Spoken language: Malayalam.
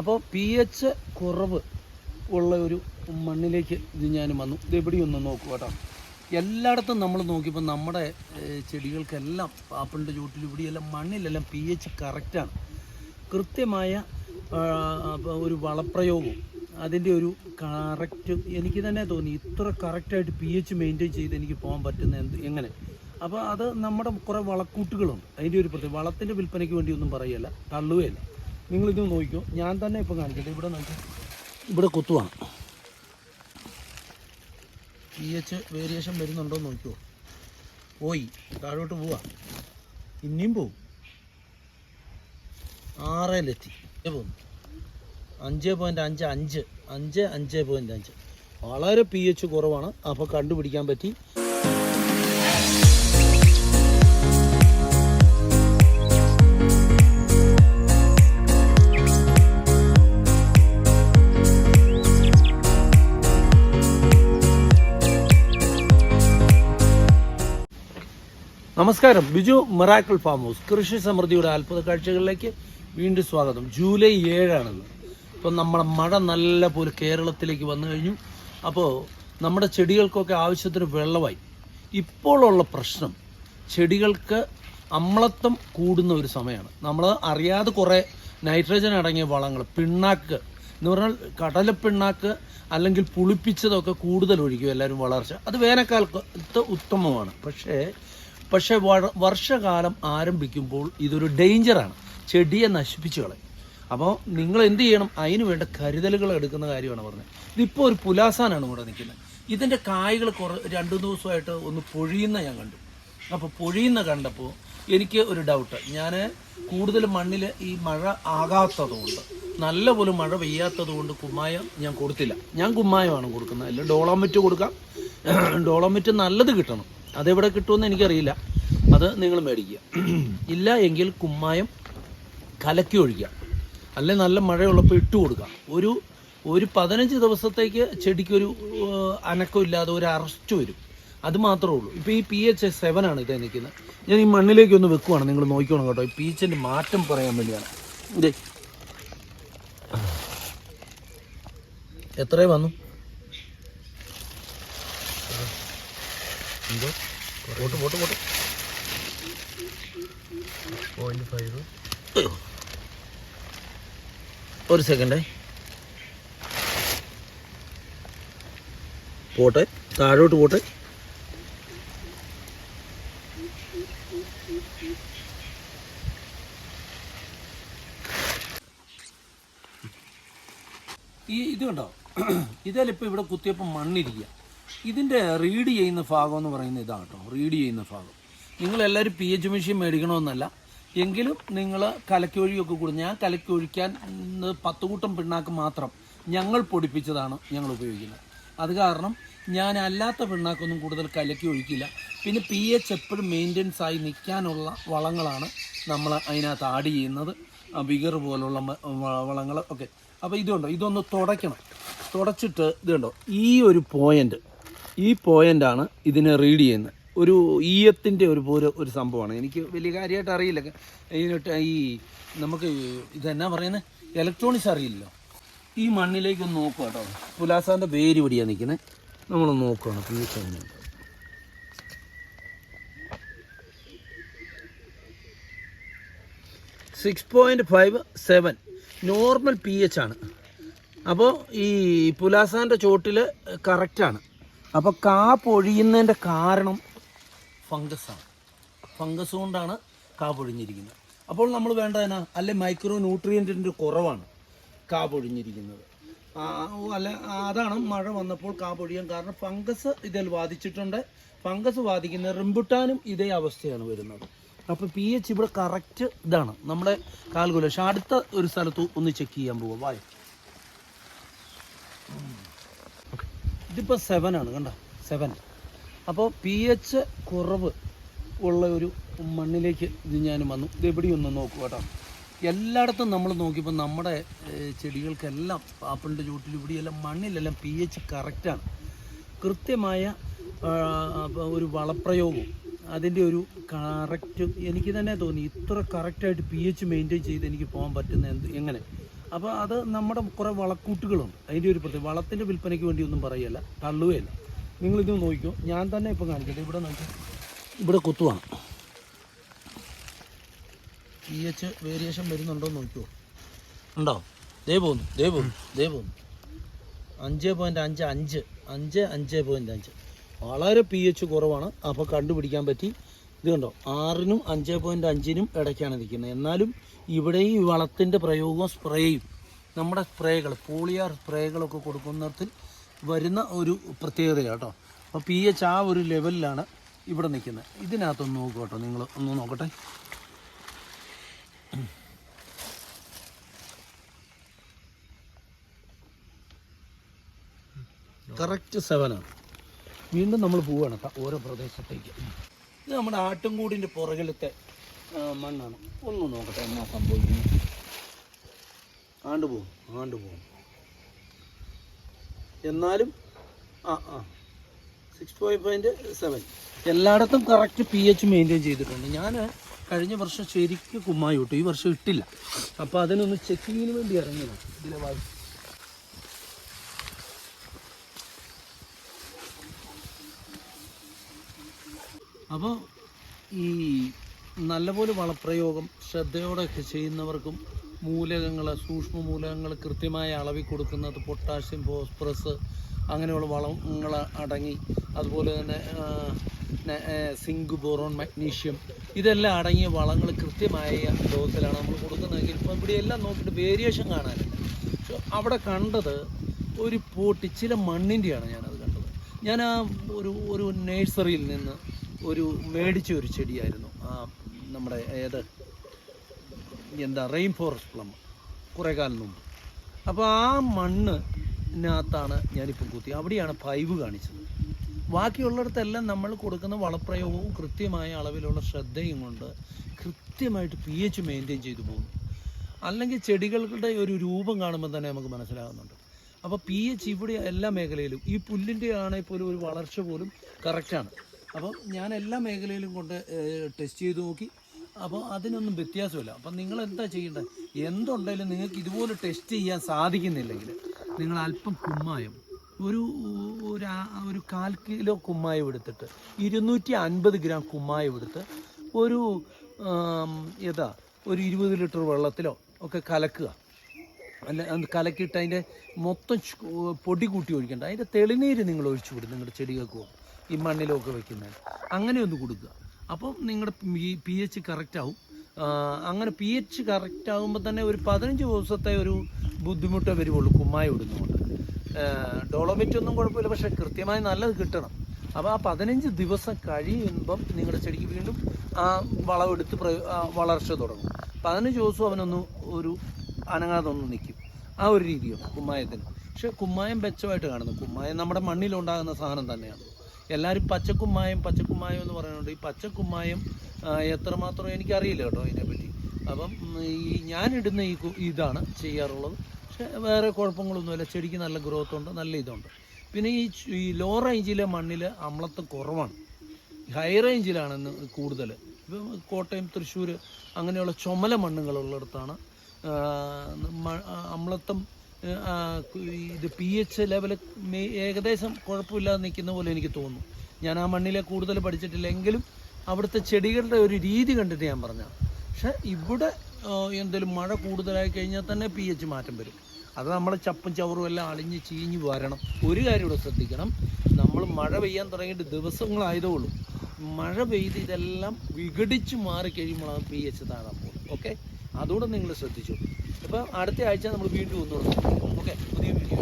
അപ്പോൾ പി എച്ച് കുറവ് ഉള്ള ഒരു മണ്ണിലേക്ക് ഇത് ഞാൻ വന്നു. ഇത് എവിടെയൊന്ന് നോക്കുക നോക്കൂ കേട്ടോ. എല്ലായിടത്തും നമ്മൾ നോക്കിയപ്പോൾ നമ്മുടെ ചെടികൾക്കെല്ലാം ആപ്പിളിന്റെ ചൂട്ടിൽ ഇവിടെയെല്ലാം മണ്ണിലെല്ലാം പി എച്ച് കറക്റ്റാണ് കൃത്യമായ ഒരു വളപ്രയോഗവും അതിന്റെ ഒരു കറക്റ്റ് എനിക്ക് തന്നെ തോന്നി ഇത്ര കറക്റ്റായിട്ട് പി എച്ച് മെയിന്റെയിൻ ചെയ്ത് എനിക്ക് പോകാൻ പറ്റുന്ന എന്ത് എങ്ങനെ? അപ്പോൾ അത് നമ്മുടെ കുറേ വളക്കൂട്ടുകളുണ്ട്. അതിന്റെ ഒരു പ്രത്യേകം വളത്തിന്റെ വിൽപ്പനയ്ക്ക് വേണ്ടി ഒന്നും പറയുകയല്ല തള്ളുകയല്ല. നിങ്ങളിത് നോക്കിക്കോ. ഞാൻ തന്നെ ഇപ്പം കാണിക്കട്ടെ. ഇവിടെ നോക്കി ഇവിടെ കുത്തുവാണ് പി എച്ച് വേരിയേഷൻ വരുന്നുണ്ടോ എന്ന് നോക്കിയോ പോയി. താഴോട്ട് പോവാ. ഇനിയും പോവും. ആറേലെത്തി. പോകുന്നു അഞ്ച് പോയിന്റ് അഞ്ച് അഞ്ച്. അഞ്ച് അഞ്ച് പോയിന്റ് അഞ്ച്. വളരെ പി എച്ച് കുറവാണ്. അപ്പോൾ കണ്ടുപിടിക്കാൻ പറ്റി. നമസ്കാരം. Biju miracle farm house. കൃഷി സമൃദ്ധിയുടെ അത്ഭുത കാഴ്ചകളിലേക്ക് വീണ്ടും സ്വാഗതം. ജൂലൈ ഏഴാണെന്ന്. ഇപ്പം നമ്മുടെ മഴ നല്ല പോലെ കേരളത്തിലേക്ക് വന്നു കഴിഞ്ഞു. അപ്പോൾ നമ്മുടെ ചെടികൾക്കൊക്കെ ആവശ്യത്തിന് വെള്ളമായി. ഇപ്പോഴുള്ള പ്രശ്നം ചെടികൾക്ക് അമ്ലത്വം കൂടുന്ന ഒരു സമയമാണ്. നമ്മൾ അറിയാതെ കുറേ നൈട്രജൻ അടങ്ങിയ വളങ്ങൾ പിണ്ണാക്ക് എന്ന് പറഞ്ഞാൽ കടലപ്പിണ്ണാക്ക് അല്ലെങ്കിൽ പുളിപ്പിച്ചതൊക്കെ കൂടുതൽ ഒഴിക്കും എല്ലാവരും വളർച്ച. അത് വേനൽക്കാലത്ത് ഉത്തമമാണ്. പക്ഷേ പക്ഷേ വർഷകാലം ആരംഭിക്കുമ്പോൾ ഇതൊരു ഡേഞ്ചറാണ്. ചെടിയെ നശിപ്പിച്ചു കളയും. അപ്പോൾ നിങ്ങൾ എന്ത് ചെയ്യണം? അതിന് വേണ്ട കരുതലുകൾ എടുക്കുന്ന കാര്യമാണ് പറഞ്ഞത്. ഇതിപ്പോൾ ഒരു പുലാസാനാണ് ഇവിടെ നിൽക്കുന്നത്. ഇതിന്റെ കായ്കൾ കുറ രണ്ടു ദിവസമായിട്ട് ഒന്ന് പൊഴിയുന്ന ഞാൻ കണ്ടു. അപ്പോൾ പൊഴിയുന്ന കണ്ടപ്പോൾ എനിക്ക് ഒരു ഡൗട്ട് ഞാൻ കൂടുതൽ മണ്ണിൽ ഈ മഴ ആകാത്തതുകൊണ്ട് നല്ലപോലെ മഴ പെയ്യാത്തത് കൊണ്ട് കുമ്മായം ഞാൻ കൊടുത്തില്ല. ഞാൻ കുമ്മായമാണ് കൊടുക്കുന്നത്. അല്ല ഡോളോമെറ്റ് കൊടുക്കാം. ഡോളോമെറ്റ് നല്ലത് കിട്ടണം. അതെവിടെ കിട്ടുമെന്ന് എനിക്കറിയില്ല. അത് നിങ്ങൾ മേടിക്കുക. ഇല്ല എങ്കിൽ കുമ്മായം കലക്കി ഒഴിക്കുക. അല്ലെ നല്ല മഴയുള്ളപ്പോൾ ഇട്ട് കൊടുക്കുക. ഒരു ഒരു പതിനഞ്ച് ദിവസത്തേക്ക് ചെടിക്കൊരു അനക്കം അനക്കമില്ലാതെ ഒരു അറസ്റ്റ് വരും. അത് മാത്രമേ ഉള്ളൂ. ഇപ്പോൾ ഈ പി എച്ച് സെവൻ ആണ് ഇത് നിൽക്കുന്നത് ഞാൻ ഈ മണ്ണിലേക്ക് ഒന്ന് വെക്കുവാണ്. നിങ്ങൾ നോക്കിക്കോണം കേട്ടോ. ഈ പി എച്ചിന്റെ മാറ്റം പറയാൻ വേണ്ടിയാണ്. ഇതേ എത്രേ വന്നു? എന്തോ പോട്ട് പോട്ട് പോട്ട്. പോയിന്റ് ഫൈവ് ഒരു സെക്കൻഡ് പോട്ടെ താഴോട്ട് പോട്ടെ. ഈ ഇത് കണ്ടോ? ഇതിലിപ്പോൾ ഇവിടെ കുത്തിയപ്പോൾ മണ്ണിരിക്കുക ഇതിന്റെ റീഡ് ചെയ്യുന്ന ഭാഗം എന്ന് പറയുന്നത് ഇതാണ് കേട്ടോ റീഡ് ചെയ്യുന്ന ഭാഗം. നിങ്ങളെല്ലാവരും പി എച്ച് മെഷീൻ മേടിക്കണമെന്നല്ല. എങ്കിലും നിങ്ങൾ കലക്കൊഴിയൊക്കെ കൂടി ഞാൻ കലക്കൊഴിക്കാൻ പത്ത് കൂട്ടം പിണ്ണാക്ക് മാത്രം ഞങ്ങൾ പൊടിപ്പിച്ചതാണ് ഞങ്ങൾ ഉപയോഗിക്കുന്നത്. അത് കാരണം ഞാൻ അല്ലാത്ത പിണ്ണാക്കൊന്നും കൂടുതൽ കലക്കി ഒഴിക്കില്ല. പിന്നെ പി എച്ച് എപ്പോഴും മെയിന്റെനൻസ് ആയി നിൽക്കാനുള്ള വളങ്ങളാണ് നമ്മൾ അതിനകത്ത് ആഡ് ചെയ്യുന്നത്. വിഗർ പോലുള്ള വളങ്ങൾ ഒക്കെ അപ്പോൾ ഇതുണ്ടോ? ഇതൊന്ന് തുടയ്ക്കണം. തുടച്ചിട്ട് ഇതുണ്ടോ? ഈ ഒരു പോയിന്റ് ഈ പോയിന്റാണ് ഇതിനെ റീഡ് ചെയ്യുന്നത്. ഒരു ഈയത്തിന്റെ ഒരു പോലെ ഒരു സംഭവമാണ്. എനിക്ക് വലിയ കാര്യമായിട്ട് അറിയില്ല. ഇതിനൊട്ട് ഈ നമുക്ക് ഇതെന്നാ പറയുന്നത് ഇലക്ട്രോണിക്സ് അറിയില്ലല്ലോ. ഈ മണ്ണിലേക്ക് ഒന്ന് നോക്കുക കേട്ടോ. പുലാസാന്റെ വേര് ഇവിടെയാണ് നിൽക്കുന്നത് നമ്മളൊന്ന് നോക്കുകയാണ് തീർച്ചയായും six point five seven normal P H ആണ്. അപ്പോൾ ഈ പുലാസാന്റെ ചോട്ടിൽ കറക്റ്റാണ് അപ്പോൾ കാ പൊഴിയുന്നതിന്റെ കാരണം ഫംഗസാണ് ഫംഗസ് കൊണ്ടാണ് കാ പൊഴിഞ്ഞിരിക്കുന്നത്. അപ്പോൾ നമ്മൾ വേണ്ടതിനാ അല്ലെ മൈക്രോ ന്യൂട്രിയന്റിന്റെ കുറവാണ് കാ ഓ, അല്ല അതാണ് മഴ വന്നപ്പോൾ കാ പൊഴിയാൻ കാരണം ഫംഗസ് ഇതിൽ ബാധിച്ചിട്ടുണ്ട് ഫംഗസ് ബാധിക്കുന്ന റിംബുട്ടാനും ഇതേ അവസ്ഥയാണ് വരുന്നത്. അപ്പോൾ പി എച്ച് ഇവിടെ കറക്റ്റ് ഇതാണ്. നമ്മുടെ കാൽക്കുലേഷൻ അടുത്ത ഒരു സ്ഥലത്ത് ഒന്ന് ചെക്ക് ചെയ്യാൻ പോവാം. വായ. ഇതിപ്പോൾ സെവൻ ആണ് കണ്ട? സെവൻ അപ്പോൾ പി എച്ച് കുറവ് ഉള്ള ഒരു മണ്ണിലേക്ക് ഇത് ഞാൻ വന്നു. ഇത് എവിടെയൊന്ന് നോക്കുക നോക്കൂ കേട്ടോ. എല്ലായിടത്തും നമ്മൾ നോക്കിയപ്പോൾ നമ്മുടെ ചെടികൾക്കെല്ലാം ആപ്പിളിന്റെ ചൂട്ടിൽ ഇവിടെയെല്ലാം മണ്ണിലെല്ലാം പി എച്ച് കറക്റ്റാണ് കൃത്യമായ ഒരു വളപ്രയോഗവും അതിന്റെ ഒരു കറക്റ്റ് എനിക്ക് തന്നെ തോന്നി. ഇത്ര കറക്റ്റായിട്ട് പി എച്ച് മെയിന്റെയിൻ ചെയ്ത് എനിക്ക് പോകാൻ പറ്റുന്ന എന്ത് എങ്ങനെ? അപ്പോൾ അത് നമ്മുടെ കുറേ വളക്കൂട്ടുകളുണ്ട്. അതിന്റെ ഒരു പ്രത്യേകം വളത്തിന്റെ വിൽപ്പനയ്ക്ക് വേണ്ടി ഒന്നും പറയുകയല്ല തള്ളുകയല്ല. നിങ്ങളിത് നോക്കിക്കോ. ഞാൻ തന്നെ ഇപ്പോൾ കാണിക്കട്ടെ. ഇവിടെ നോക്കി ഇവിടെ കുത്തുവാണ്. പി എച്ച് വേരിയേഷൻ വരുന്നുണ്ടോ എന്ന് നോക്കിയോ ഉണ്ടോ? ദേ പോകുന്നു ദേ പോകുന്നു ദേ പോകുന്നു. അഞ്ച് പോയിന്റ് അഞ്ച് അഞ്ച് അഞ്ച് അഞ്ച് പോയിന്റ് അഞ്ച്. വളരെ പി എച്ച് കുറവാണ്. അപ്പോൾ കണ്ടുപിടിക്കാൻ പറ്റി. ഇത് കണ്ടോ? ആറിനും അഞ്ച് പോയിന്റ് അഞ്ചിനും ഇടയ്ക്കാണ് നിൽക്കുന്നത്. എന്നാലും ഇവിടെയും ഈ വളത്തിന്റെ പ്രയോഗവും സ്പ്രേയും നമ്മുടെ സ്പ്രേകൾ പോളിയാർ സ്പ്രേകളൊക്കെ കൊടുക്കുന്നിടത്തിൽ വരുന്ന ഒരു പ്രത്യേകത കേട്ടോ. അപ്പോൾ പി എച്ച് ആ ഒരു ലെവലിലാണ് ഇവിടെ നിൽക്കുന്നത്. ഇതിനകത്തൊന്ന് നോക്കുക കേട്ടോ നിങ്ങൾ ഒന്ന് നോക്കട്ടെ. കറക്റ്റ് സെവനാണ് വീണ്ടും നമ്മൾ പോവുകയാണ് ഓരോ പ്രദേശത്തേക്ക്. ഇത് നമ്മുടെ ആട്ടുംകൂടിന്റെ പുറകിലത്തെ മണ്ണാണ്. ഒന്ന് നോക്കട്ടെ എന്നാ സംഭവിക്കുന്നു ആണ്ട് പോകും ആണ്ട് പോകും എന്നാലും ആ ആ. സിക്സ് പോയിന്റ് പോയിന്റ് സെവൻ എല്ലായിടത്തും കറക്റ്റ് പി എച്ച് മെയിന്റെയിൻ ചെയ്തിട്ടുണ്ട്. ഞാൻ കഴിഞ്ഞ വർഷം ശരിക്കും കുമ്മായി വിട്ടു ഈ വർഷം ഇട്ടില്ല. അപ്പോൾ അതിനൊന്ന് ചെക്കിങ്ങിന് വേണ്ടി ഇറങ്ങിയതാണ് ഇതിലെ വായി അപ്പോൾ ഈ നല്ലപോലെ വളപ്രയോഗം ശ്രദ്ധയോടെയൊക്കെ ചെയ്യുന്നവർക്കും മൂലകങ്ങൾ സൂക്ഷ്മ മൂലകങ്ങൾ കൃത്യമായ അളവിൽ കൊടുക്കുന്നത് പൊട്ടാഷ്യം ഫോസ്ഫറസ് അങ്ങനെയുള്ള വളങ്ങൾ അടങ്ങി അതുപോലെ തന്നെ സിങ്ക് ബോറോൺ മഗ്നീഷ്യം ഇതെല്ലാം അടങ്ങിയ വളങ്ങൾ കൃത്യമായ ഡോസിലാണ് നമ്മൾ കൊടുക്കുന്നതെങ്കിൽ ഇപ്പം ഇവിടെ എല്ലാം നോക്കിയിട്ട് വേരിയേഷൻ കാണാനുണ്ട് പക്ഷെ അവിടെ കണ്ടത് ഒരു പോട്ടി ചില മണ്ണിന്റെയാണ് ഞാനത് കണ്ടത്. ഞാൻ ആ ഒരു ഒരു നേഴ്സറിയിൽ നിന്ന് ഒരു മേടിച്ച ഒരു ചെടിയായിരുന്നു. ആ നമ്മുടെ ഏത് എന്താ റെയിൻ ഫോറസ്റ്റ് പ്ലം കുറേ കാലം മുമ്പ്. അപ്പോൾ ആ മണ്ണിനകത്താണ് ഞാനിപ്പം കുത്തി അവിടെയാണ് ഫൈവ് കാണിച്ചത്. ബാക്കിയുള്ളിടത്തെല്ലാം നമ്മൾ കൊടുക്കുന്ന വളപ്രയോഗവും കൃത്യമായ അളവിലുള്ള ശ്രദ്ധയും കൊണ്ട് കൃത്യമായിട്ട് പി എച്ച് മെയിന്റെയിൻ ചെയ്തു പോകുന്നു. അല്ലെങ്കിൽ ചെടികളുടെ ഒരു രൂപം കാണുമ്പോൾ തന്നെ നമുക്ക് മനസ്സിലാകുന്നുണ്ട്. അപ്പോൾ പി എച്ച് ഇവിടെ എല്ലാ മേഖലയിലും ഈ പുല്ലിന്റെ ആണെങ്കിൽ പോലും ഒരു വളർച്ച പോലും കറക്റ്റാണ് അപ്പം ഞാൻ എല്ലാ മേഖലയിലും കൊണ്ട് ടെസ്റ്റ് ചെയ്ത് നോക്കി. അപ്പോൾ അതിനൊന്നും വ്യത്യാസമില്ല. അപ്പം നിങ്ങൾ എന്താ ചെയ്യേണ്ടത് എന്തുണ്ടെങ്കിലും നിങ്ങൾക്ക് ഇതുപോലെ ടെസ്റ്റ് ചെയ്യാൻ സാധിക്കുന്നില്ലെങ്കിൽ നിങ്ങൾ അല്പം കുമ്മായം. ഒരു ഒരു ഒരു കാൽ കിലോ കുമ്മായം എടുത്തിട്ട് ഇരുന്നൂറ്റി അൻപത് ഗ്രാം കുമ്മായം എടുത്ത് ഒരു ഏതാ ഒരു ഇരുപത് ലിറ്റർ വെള്ളത്തിലോ ഒക്കെ കലക്കുക. അല്ല കലക്കിയിട്ട് അതിന്റെ മൊത്തം പൊടി കൂട്ടി ഒഴിക്കേണ്ട. അതിന്റെ തെളിനീര് നിങ്ങൾ ഒഴിച്ചു വിടും നിങ്ങളുടെ ചെടികൾക്കോ ഈ മണ്ണിലൊക്കെ വെക്കുന്നത് അങ്ങനെ ഒന്ന് കൊടുക്കുക. അപ്പം നിങ്ങളുടെ പി എച്ച് കറക്റ്റ് ആവും. അങ്ങനെ പി എച്ച് കറക്റ്റ് ആകുമ്പോൾ തന്നെ ഒരു പതിനഞ്ച് ദിവസത്തെ ഒരു ബുദ്ധിമുട്ട് വരുവുള്ളൂ കുമ്മായി ഇടുന്നുകൊണ്ട് ഡോളോമിറ്റ് ഒന്നും കുഴപ്പമില്ല പക്ഷെ കൃത്യമായി നല്ലത് കിട്ടണം. അപ്പോൾ ആ പതിനഞ്ച് ദിവസം കഴിയുമ്പം നിങ്ങളുടെ ചെടിക്ക് വീണ്ടും ആ വളമെടുത്ത് പ്ര വളർച്ച തുടങ്ങും. പതിനഞ്ച് ദിവസം അവനൊന്ന് ഒരു അനങ്ങാതൊന്ന് നിൽക്കും ആ ഒരു രീതിയാണ് കുമ്മായത്തിന്. പക്ഷെ കുമ്മായം മെച്ചമായിട്ട് കാണുന്നു. കുമ്മായം നമ്മുടെ മണ്ണിലുണ്ടാകുന്ന സാധനം തന്നെയാണ്. എല്ലാവരും പച്ചക്കുമ്മായം പച്ചക്കുമ്മായം എന്ന് പറയുന്നുണ്ട്. ഈ പച്ചക്കുമ്മായം എത്രമാത്രം എനിക്കറിയില്ല കേട്ടോ ഇതിനെപ്പറ്റി. അപ്പം ഈ ഞാനിടുന്ന ഈ ഇതാണ് ചെയ്യാറുള്ളത്. പക്ഷേ വേറെ കുഴപ്പങ്ങളൊന്നുമില്ല. ചെടിക്ക് നല്ല ഗ്രോത്ത് ഉണ്ട് നല്ല ഇതുണ്ട്. പിന്നെ ഈ ഈ ലോ റേഞ്ചിലെ മണ്ണിൽ അമ്ലത്വം കുറവാണ്. ഹൈ റേഞ്ചിലാണ് ഇന്ന് കൂടുതൽ ഇപ്പം കോട്ടയം തൃശ്ശൂർ അങ്ങനെയുള്ള ചുമല മണ്ണുകളുള്ളിടത്താണ് അമ്ലത്തം ഇത് പി എച്ച് ലെവൽ ഏകദേശം കുഴപ്പമില്ലാതെ നിൽക്കുന്ന പോലെ എനിക്ക് തോന്നുന്നു. ഞാൻ ആ മണ്ണിലെ കൂടുതൽ പഠിച്ചിട്ടില്ല എങ്കിലും അവിടുത്തെ ചെടികളുടെ ഒരു രീതി കണ്ടിട്ട് ഞാൻ പറഞ്ഞതാണ് പക്ഷേ ഇവിടെ എന്തെങ്കിലും മഴ കൂടുതലായി കഴിഞ്ഞാൽ തന്നെ പി എച്ച് മാറ്റം വരും. അത് നമ്മൾ ചപ്പും ചവറും എല്ലാം അളിഞ്ഞ് ചീഞ്ഞ് വരണം. ഒരു കാര്യം ഇവിടെ ശ്രദ്ധിക്കണം. നമ്മൾ മഴ പെയ്യാൻ തുടങ്ങിയിട്ട് ദിവസങ്ങളായതേ ഉള്ളൂ മഴ പെയ്ത് ഇതെല്ലാം വിഘടിച്ച് മാറി കഴിയുമ്പോഴാണ് പി എച്ച് താഴാൻ പോകുന്നത്. ഓക്കെ അതുകൂടെ നിങ്ങൾ ശ്രദ്ധിച്ചു. അപ്പോൾ അടുത്ത ആഴ്ച നമ്മൾ വീണ്ടും ഒന്നുകൂടെ ഓക്കെ? പുതിയ വീഡിയോ